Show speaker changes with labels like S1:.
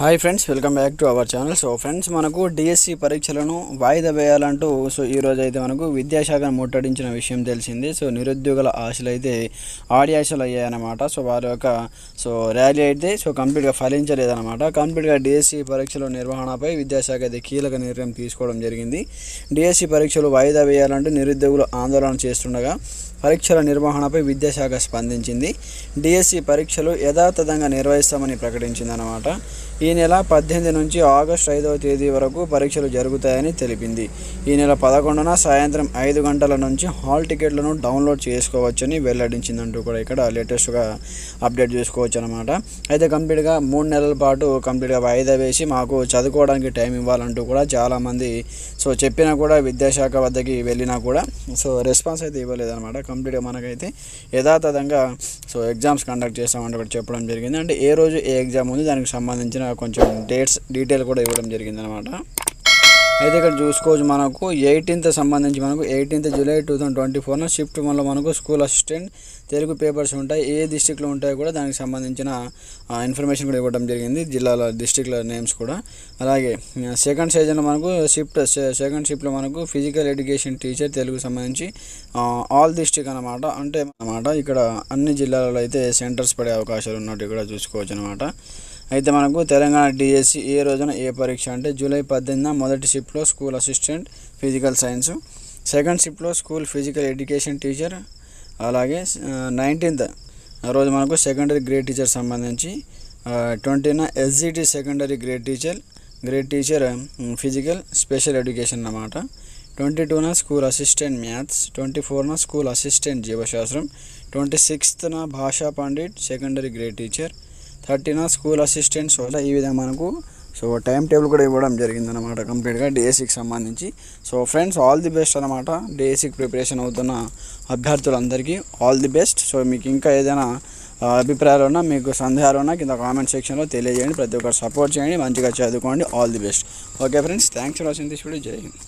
S1: Hi friends welcome back to our channel so friends మనకు DSC పరీక్షలను వాయిదా వేయాలంటూ so ఈ రోజు అయితే మనకు విద్యాశాఖను ముట్టడించిన విషయం తెలిసింది. సో నిరుద్యోగుల ఆశలు అయితే ఆడియాశలు అయ్యాయన్నమాట. సో వారి యొక్క సో ర్యాలీ అయితే సో కంప్లీట్గా ఫలించలేదన్నమాట. కంప్లీట్గా డిఎస్సి పరీక్షల నిర్వహణపై విద్యాశాఖ అయితే కీలక నిర్ణయం తీసుకోవడం జరిగింది. డిఎస్సి పరీక్షలు వాయిదా వేయాలంటూ నిరుద్యోగులు ఆందోళన చేస్తుండగా పరీక్షల నిర్వహణపై విద్యాశాఖ స్పందించింది. డిఎస్సి పరీక్షలు యథాతథంగా నిర్వహిస్తామని ప్రకటించిందన్నమాట. ఈ నెల పద్దెనిమిది నుంచి ఆగస్టు ఐదవ తేదీ వరకు పరీక్షలు జరుగుతాయని తెలిపింది. ఈ నెల పదకొండున సాయంత్రం ఐదు గంటల నుంచి హాల్ టికెట్లను డౌన్లోడ్ చేసుకోవచ్చని వెల్లడించిందంటూ కూడా ఇక్కడ లేటెస్ట్గా అప్డేట్ చేసుకోవచ్చు అనమాట అయితే కంప్లీట్గా మూడు నెలల పాటు కంప్లీట్గా వాయిదా వేసి మాకు చదువుకోవడానికి టైం ఇవ్వాలంటూ కూడా చాలామంది సో చెప్పినా కూడా విద్యాశాఖ వద్దకి వెళ్ళినా కూడా సో రెస్పాన్స్ అయితే ఇవ్వలేదన్నమాట. కంప్లీట్గా మనకైతే యథాతథంగా సో ఎగ్జామ్స్ కండక్ట్ చేస్తామని కూడా చెప్పడం జరిగింది. అంటే ఏ రోజు ఏ ఎగ్జామ్ ఉంది దానికి సంబంధించిన కొంచెం డేట్స్ డీటెయిల్ కూడా ఇవ్వడం జరిగింది అనమాట అయితే ఇక్కడ చూసుకోవచ్చు మనకు ఎయిటీన్త్ సంబంధించి మనకు eighteenth July two thousand twenty ఫోర్న shift వన్లో మనకు స్కూల్ అసిస్టెంట్ తెలుగు పేపర్స్ ఉంటాయి. ఏ డిస్టిక్లో ఉంటాయో కూడా దానికి సంబంధించిన ఇన్ఫర్మేషన్ కూడా ఇవ్వడం జరిగింది. జిల్లాల డిస్టిక్ల నేమ్స్ కూడా. అలాగే సెకండ్ సీజన్లో మనకు షిఫ్ట్ సెకండ్ షిఫ్ట్లో మనకు ఫిజికల్ ఎడ్యుకేషన్ టీచర్ తెలుగు సంబంధించి ఆల్ డిస్టిక్ అనమాట అంటే అనమాట ఇక్కడ అన్ని జిల్లాలలో అయితే సెంటర్స్ పడే అవకాశాలు ఉన్నట్టు ఇక్కడ చూసుకోవచ్చు అనమాట అయితే మనకు తెలంగాణ డిఎస్సి ఏ రోజున ఏ పరీక్ష అంటే జూలై పద్దెనిమిదిన మొదటి షిఫ్ట్లో school assistant physical science second షిఫ్ట్లో స్కూల్ ఫిజికల్ ఎడ్యుకేషన్ టీచర్ అలాగే నైన్టీన్త్ రోజు మనకు సెకండరీ గ్రేడ్ టీచర్ సంబంధించి ట్వంటీన SGT secondary grade teacher grade teacher physical special education అన్నమాట. ట్వంటీ టూన స్కూల్ అసిస్టెంట్ మ్యాథ్స్ ట్వంటీ ఫోర్న స్కూల్ అసిస్టెంట్ జీవశాస్త్రం ట్వంటీ సిక్స్త్న భాషా పండిట్ సెకండరీ గ్రేడ్ టీచర్ థర్టీన స్కూల్ అసిస్టెంట్స్ వల్ల ఈ విధంగా మనకు సో టైం టేబుల్ కూడా ఇవ్వడం జరిగింది అనమాట కంప్లీట్గా డిఎస్సికి సంబంధించి. So friends all the best అనమాట డిఎస్సికి ప్రిపరేషన్ అవుతున్న అభ్యర్థులందరికీ. All the best. సో మీకు ఇంకా ఏదైనా అభిప్రాయాలు ఉన్నా మీకు సందేహాలు ఉన్నా కింద కామెంట్ సెక్షన్లో తెలియజేయండి. ప్రతి ఒక్కరు సపోర్ట్ చేయండి. మంచిగా చదువుకోండి. All the best. Okay friends thanks for watching this video. Jai Hind.